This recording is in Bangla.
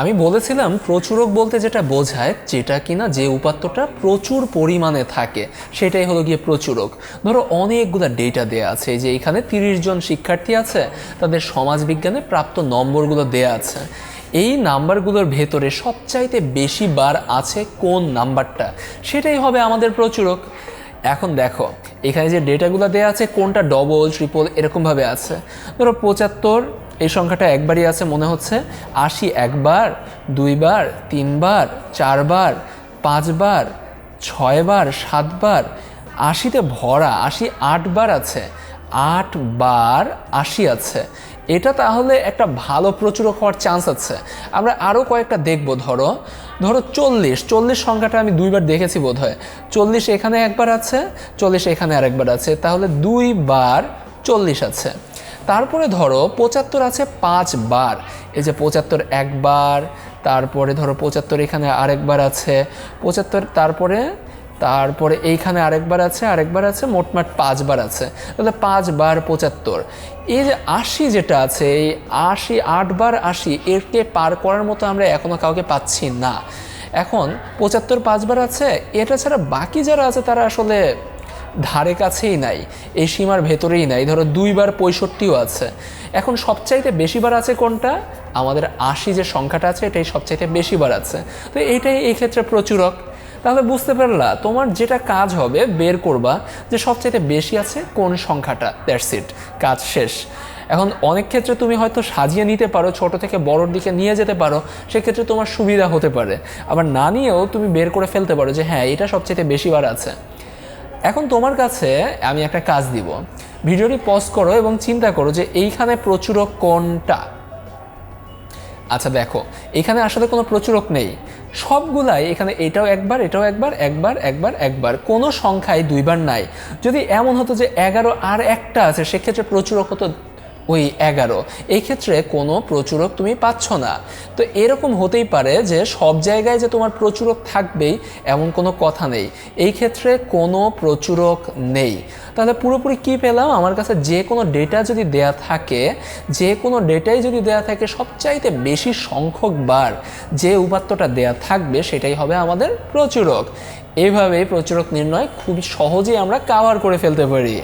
আমি বলেছিলাম প্রচুরক বলতে যেটা বোঝায় যেটা কিনা যে উপাত্তটা প্রচুর পরিমাণে থাকে, সেটাই হলো গিয়ে প্রচুরক। ধরো অনেকগুলো ডেটা দেয়া আছে যে এখানে তিরিশ জন শিক্ষার্থী আছে, তাদের সমাজবিজ্ঞানে প্রাপ্ত নম্বরগুলো দেয়া আছে। এই নাম্বারগুলোর ভেতরে সবচাইতে বেশি বার আছে কোন নাম্বারটা? সেটাই হবে আমাদের প্রচুরক। এখন দেখো, এখানে যে ডেটাগুলো দেওয়া আছে, কোনটা ডবল ট্রিপল এরকমভাবে আছে। ধরো পঁচাত্তর এই সংখ্যাটা একবারই আছে, মনে হচ্ছে আশি একবার, দুইবার, তিনবার, চারবার, পাঁচবার, ছয়বার, সাতবার, আশিতে ভরা, আশি আটবার আছে আট বার আশি আছে। এটা তাহলে একটা ভালো প্রচুরক হওয়ার চান্স আছে। আমরা আরও কয়েকটা দেখব, ধরো ধরো চল্লিশ চল্লিশ সংখ্যাটা আমি দুইবার দেখেছি বোধ হয় চল্লিশ এখানে একবার আছে, চল্লিশ এখানে আরেকবার আছে, তাহলে দুইবার চল্লিশ আছে। তারপরে ধরো পঁচাত্তর আছে পাঁচবার এই যে পঁচাত্তর একবার তারপরে ধরো পঁচাত্তর এখানে আরেকবার আছে, পঁচাত্তর তারপরে তারপরে এইখানে আরেকবার আছে আরেকবার আছে মোটমাট পাঁচবার আছে। তাহলে পাঁচবার পঁচাত্তর। এই যে আশি যেটা আছে, এই আশি আটবার আশি, এরকে পার করার মতো আমরা এখনও কাউকে পাচ্ছি না। এখন পঁচাত্তর পাঁচবার আছে, এটা ছাড়া বাকি যারা আছে তারা আসলে ধারে কাছেই নাই, এই সীমার ভেতরেই নাই। ধরো দুইবার পঁয়ষট্টিও আছে। এখন সবচাইতে বেশিবার আছে কোনটা? আমাদের আশি যে সংখ্যাটা আছে, এটাই সবচাইতে বেশিবার আছে। তো এইটাই এই ক্ষেত্রে প্রচুরক। তাহলে বুঝতে পারলা, তোমার যেটা কাজ হবে, বের করবা যে সবচাইতে বেশি আছে কোন সংখ্যাটা। দ্যাটস ইট কাজ শেষ। এখন অনেক ক্ষেত্রে তুমি হয়তো সাজিয়ে নিতে পারো, ছোট থেকে বড়োর দিকে নিয়ে যেতে পারো, সেক্ষেত্রে তোমার সুবিধা হতে পারে। আবার না নিয়েও তুমি বের করে ফেলতে পারো যে হ্যাঁ এটা সবচাইতে বেশিবার আছে। এখন তোমার কাছে আমি একটা কাজ দিব। ভিডিওটি পজ করো এবং চিন্তা করো যে এইখানে প্রচুরক কোনটা? আচ্ছা দেখো, এখানে আসলে কোনো প্রচুরক নেই। সবগুলাই এখানে এটাও একবার এটাও একবার একবার একবার একবার। কোনো সংখ্যায় দুইবার নাই। যদি এমন হতো যে এগারো আর একটা আছে, সেক্ষেত্রে প্রচুরক হতো ওই এগারো। এই ক্ষেত্রে কোনো প্রচুরক তুমি পাচ্ছ না। তো এরকম হতেই পারে যে সব জায়গায় যে তোমার প্রচুরক থাকবেই, এমন কোনো কথা নেই। এই ক্ষেত্রে কোনো প্রচুরক নেই। তাহলে পুরোপুরি কি পেলাম? আমার কাছে যে কোনো ডেটা যদি দেয়া থাকে, যে কোনো ডেটাই যদি দেয়া থাকে সবচাইতে বেশি সংখ্যক বার যে উপাত্তটা দেয়া থাকবে, সেটাই হবে আমাদের প্রচুরক। এইভাবেই প্রচুরক নির্ণয় খুব সহজেই আমরা কাভার করে ফেলতে পারি।